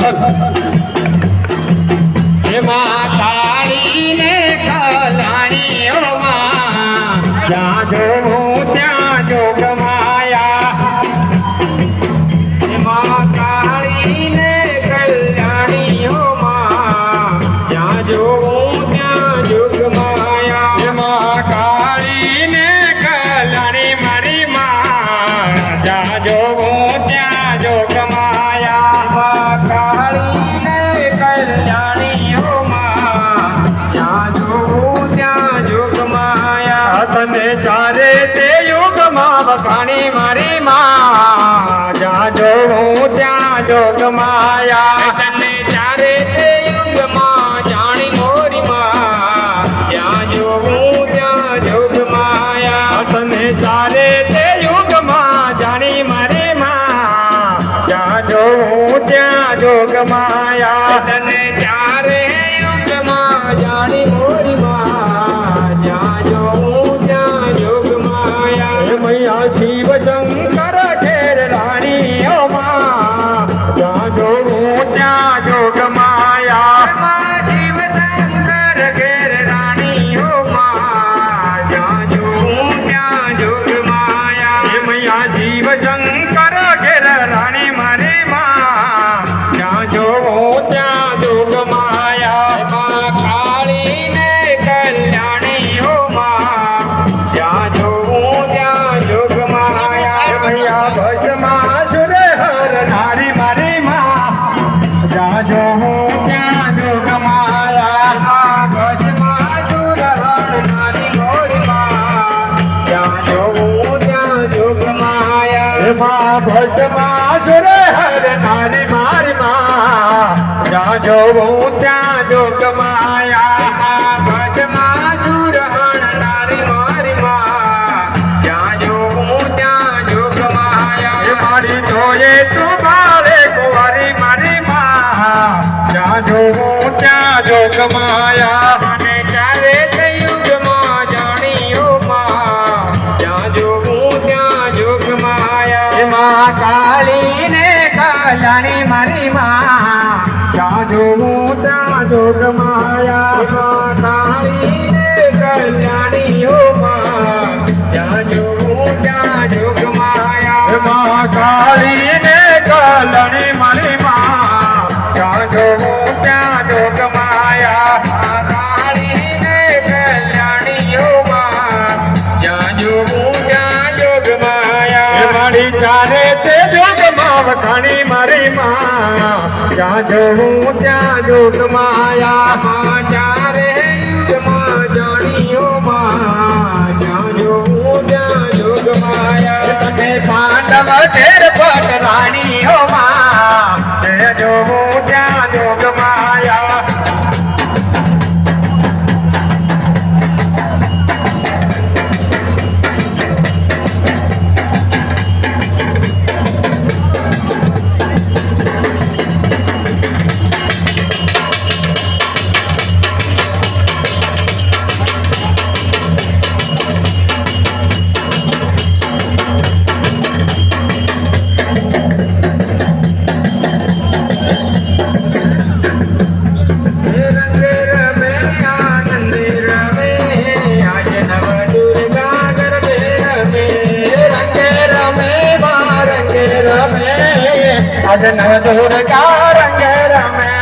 Ha ha ha! My maya માં. સુરે હર નારી મારી માં. જાજો હું ત્યાં જો કમાયા ભસમા સુરે હર નારી મારી માં. જાજો હું ત્યાં જો કમાયા. માં જોવું ત્યાં જોગ માયા. અને ચાલે કયુગમાં જાણીઓ માં. ત્યાં જોવું ત્યાં જોગ માયા. માં કાળી ને કલ્યાણી મારી માં. ત્યાં જોવું ત્યાં જોગ માયા. માં કાળી ને કલ્યાણીઓ કાળી ત્યારે તે જોગમાં વખાણી મારી માં. જ્યાં જોઉં ત્યાં જોગ માયા ત્યારે યુગમાં જાણીઓ માં. જ્યાં જોઉં ત્યાં જોગ માયા. તને પાંડવ ઘેર પટ રાણી அதனதொரு காரங்கரமே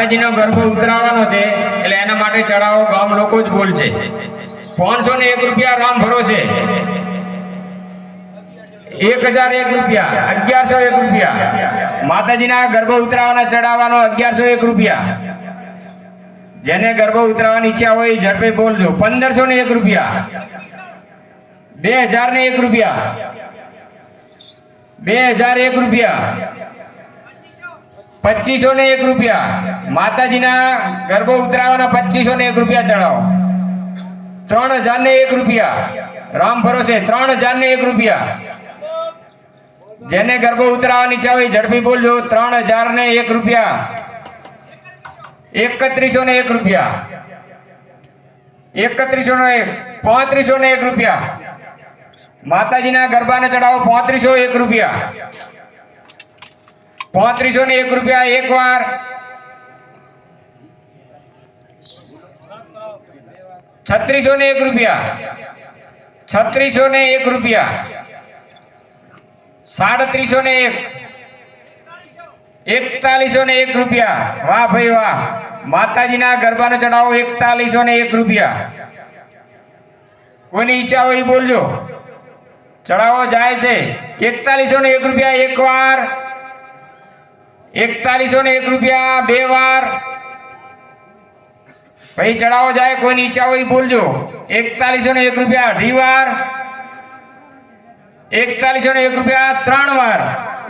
માતાજીનો ગરબો ઉતરાવવાનો છે, એટલે એના માટે ચડાવો, ગામ લોકો જ બોલશે. પાંચસો ને એક રૂપિયા રામ ભરોસે. એક હજાર એક રૂપિયા, અગિયારસો એક રૂપિયા. માતાજીના ગરબો ઉતરાવવાના ચડાવવાનો અગિયારસો એક રૂપિયા. જેને ગરબો ઉતરાવવાની ઈચ્છા હોય ઝડપે બોલજો, પંદરસો ને એક રૂપિયા. બે હજાર ને એક રૂપિયા. બે હજાર એક રૂપિયા. પચીસો ને એક રૂપિયા. માતાજીના ગર્ભો ઉતરાવાના પચીસો ને એક રૂપિયા ચડાવો. ત્રણ હજાર ને એક રૂપિયા. રામ ભરોસે ત્રણ હજાર ને એક રૂપિયા. જેને ગર્ભો ઉતરાવાની ઈચ્છા હોય ઝડપી બોલજો. ત્રણ હજાર ને એક રૂપિયા. એકત્રીસો ને એક રૂપિયા. એકત્રીસો ને એક, પાંત્રીસો ને એક રૂપિયા. માતાજીના ગરબાને ચડાવો, પાંત્રીસો એક રૂપિયા. પાંત્રીસો ને એક રૂપિયા એક વાર છત્રીસો ને એક રૂપિયા. છત્રીસો ને એક રૂપિયા. સાડત્રીસો ને એક. એકતાલીસો ને એક રૂપિયા. વાહ ભાઈ વાહ. માતાજીના ગરબાને ચડાવો એકતાલીસો ને એક રૂપિયા. કોઈની ઈચ્છા હોય બોલજો. ચડાવો જાય છે. એકતાલીસો ને એક રૂપિયા એક વાર એકતાલીસો ને એક રૂપિયા, બે વાર. ભાઈ ચડાવો જાય, કોઈ નીચા હોય બોલજો. એકતાલીસો ને એક રૂપિયા, અઢી વાર. એકતાલીસો ને એક રૂપિયા, ત્રણ વાર.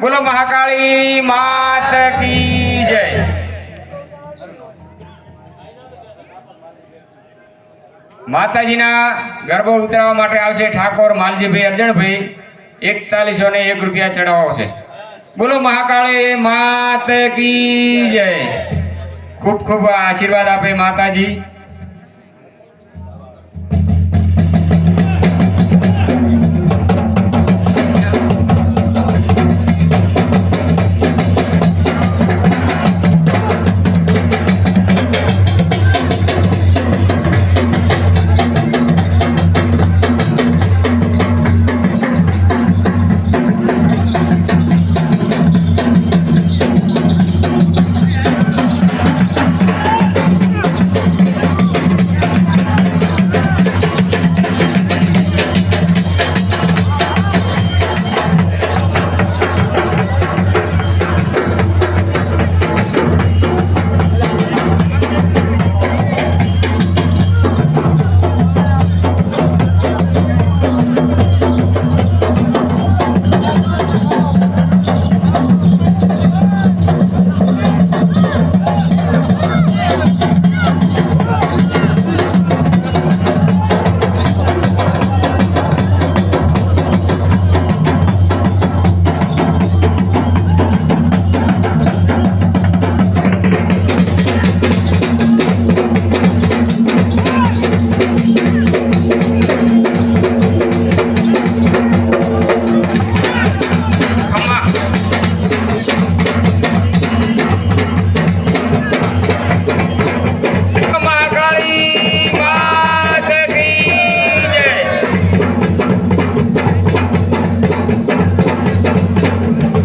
બોલો મહાકાળી માત કી જય. માતાજીના ગરબો ઉતરાવવા માટે આવશે ઠાકોર માલજીભાઈ અર્જણભાઈ. એકતાલીસો ને એક રૂપિયા ચડાવવા છે. બોલો મહાકાળે માત કી જય. ખૂબ ખૂબ આશીર્વાદ આપે માતાજી.